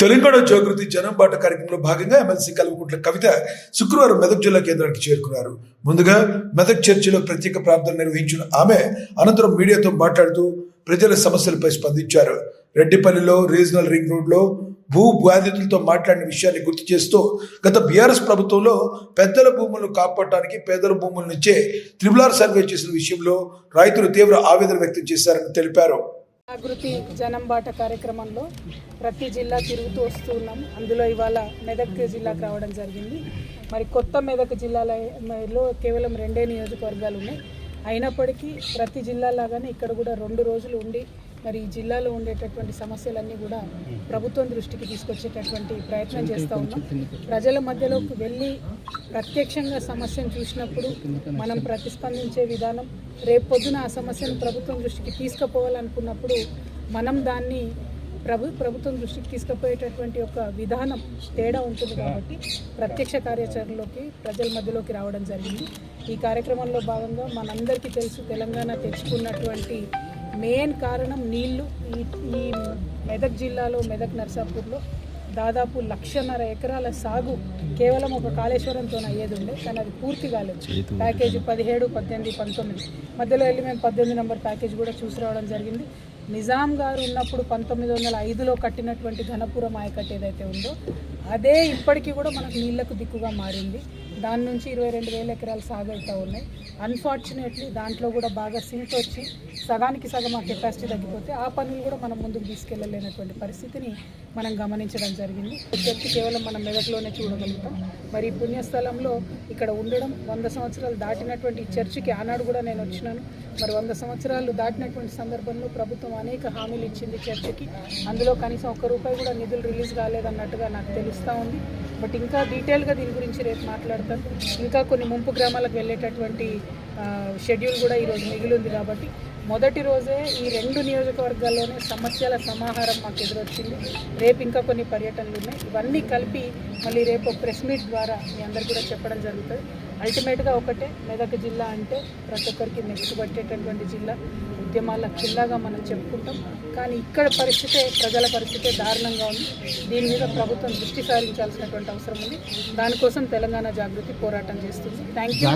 తెలంగాణ జాగృతి జనం బాట కార్యక్రమంలో భాగంగా ఎమ్మెల్సీ కల్వకుంట్ల కవిత శుక్రవారం మెదక్ జిల్లా కేంద్రానికి చేరుకున్నారు. ముందుగా మెదక్ చర్చిలో ప్రత్యేక ప్రార్థన నిర్వహించిన ఆమె అనంతరం మీడియాతో మాట్లాడుతూ ప్రజల సమస్యలపై స్పందించారు. రెడ్డిపల్లిలో రీజనల్ రింగ్ రోడ్లో భూ బాధితులతో మాట్లాడిన విషయాన్ని గుర్తు చేస్తూ గత బీఆర్ఎస్ ప్రభుత్వంలో పెద్దల భూములను కాపాడటానికి పేదల భూముల నుంచే త్రిబులార్ సర్వే చేసిన విషయంలో రైతులు తీవ్ర ఆవేదన వ్యక్తం చేశారని తెలిపారు. జాగృతి జనం బాట కార్యక్రమంలో ప్రతి జిల్లా తిరుగుతూ వస్తూ ఉన్నాం. అందులో ఇవాళ మెదక్ జిల్లాకు రావడం జరిగింది. మరి కొత్త మెదక్ జిల్లాలో కేవలం రెండే నియోజకవర్గాలు ఉన్నాయి. అయినప్పటికీ ప్రతి జిల్లా లాగానే ఇక్కడ కూడా రెండు రోజులు ఉండి మరి ఈ జిల్లాలో ఉండేటటువంటి సమస్యలన్నీ కూడా ప్రభుత్వం దృష్టికి తీసుకొచ్చేటటువంటి ప్రయత్నం చేస్తూ ఉన్నాం. ప్రజల మధ్యలోకి వెళ్ళి ప్రత్యక్షంగా సమస్యను చూసినప్పుడు మనం ప్రతిస్పందించే విధానం రేపు పొద్దున ఆ సమస్యను ప్రభుత్వం దృష్టికి తీసుకుపోవాలనుకున్నప్పుడు మనం దాన్ని ప్రభు ప్రభుత్వం దృష్టికి తీసుకుపోయేటటువంటి ఒక విధానం తేడా ఉంటుంది కాబట్టి ప్రత్యక్ష కార్యాచరణలోకి ప్రజల మధ్యలోకి రావడం జరిగింది. ఈ కార్యక్రమంలో భాగంగా మనందరికీ తెలుసు తెలంగాణ తెచ్చుకున్నటువంటి మెయిన్ కారణం నీళ్ళు. ఈ ఈ మెదక్ జిల్లాలో మెదక్ నర్సాపూర్లో దాదాపు లక్షన్నర ఎకరాల సాగు కేవలం ఒక కాళేశ్వరంతో అయ్యేది ఉండే కానీ అది పూర్తి కాలేదు. ప్యాకేజీ పదిహేడు పద్దెనిమిది పంతొమ్మిది. మధ్యలో వెళ్ళి మేము పద్దెనిమిది నెంబర్ ప్యాకేజ్ కూడా చూసి రావడం జరిగింది. నిజాం గారు ఉన్నప్పుడు పంతొమ్మిది వందల ఐదులో కట్టినటువంటి ఘనపురం ఆయకట్టు ఏదైతే ఉందో అదే ఇప్పటికీ కూడా మనకు నీళ్ళకు దిక్కుగా మారింది. దాని నుంచి ఇరవై రెండు వేల ఎకరాలు సాగు అవుతూ ఉన్నాయి. అన్ఫార్చునేట్లీ దాంట్లో కూడా బాగా సింక్ వచ్చి సగానికి సగం ఆ కెపాసిటీ తగ్గిపోతే ఆ పనులు కూడా మనం ముందుకు తీసుకెళ్ళలేనటువంటి పరిస్థితిని మనం గమనించడం జరిగింది. చర్చి కేవలం మనం మెదక్లోనే చూడగలుగుతాం. మరి పుణ్యస్థలంలో ఇక్కడ ఉండడం వంద సంవత్సరాలు దాటినటువంటి చర్చికి ఆనాడు కూడా నేను వచ్చినాను. మరి వంద సంవత్సరాలు దాటినటువంటి సందర్భంలో ప్రభుత్వం అనేక హామీలు ఇచ్చింది చర్చికి. అందులో కనీసం ఒక్క రూపాయి కూడా నిధులు రిలీజ్ కాలేదన్నట్టుగా నాకు తెలుస్తూ ఉంది. బట్ ఇంకా డీటెయిల్గా దీని గురించి రేపు మాట్లాడుతాను ఇంకా కొన్ని ముంపు గ్రామాలకు వెళ్ళేటటువంటి షెడ్యూల్ కూడా ఈరోజు మిగిలి ఉంది కాబట్టి మొదటి రోజే ఈ రెండు నియోజకవర్గాల్లోనే సమస్యల సమాహారం మాకు ఎదురొచ్చింది. రేపు ఇంకా కొన్ని పర్యటనలు ఉన్నాయి. ఇవన్నీ కలిపి మళ్ళీ రేపు ప్రెస్ మీట్ ద్వారా మీ అందరు కూడా చెప్పడం జరుగుతుంది. అల్టిమేట్గా ఒకటే మెదక్ జిల్లా అంటే ప్రతి ఒక్కరికి నెక్స్ట్ పట్టేటటువంటి జిల్లా. ఉద్యమాల జిల్లాగా మనం చెప్పుకుంటాం. కానీ ఇక్కడ పరిస్థితే ప్రజల పరిస్థితే దారుణంగా ఉంది. దీని మీద ప్రభుత్వం దృష్టి సారించాల్సినటువంటి అవసరం ఉంది. దానికోసం తెలంగాణ జాగృతి పోరాటం చేస్తుంది. Thank you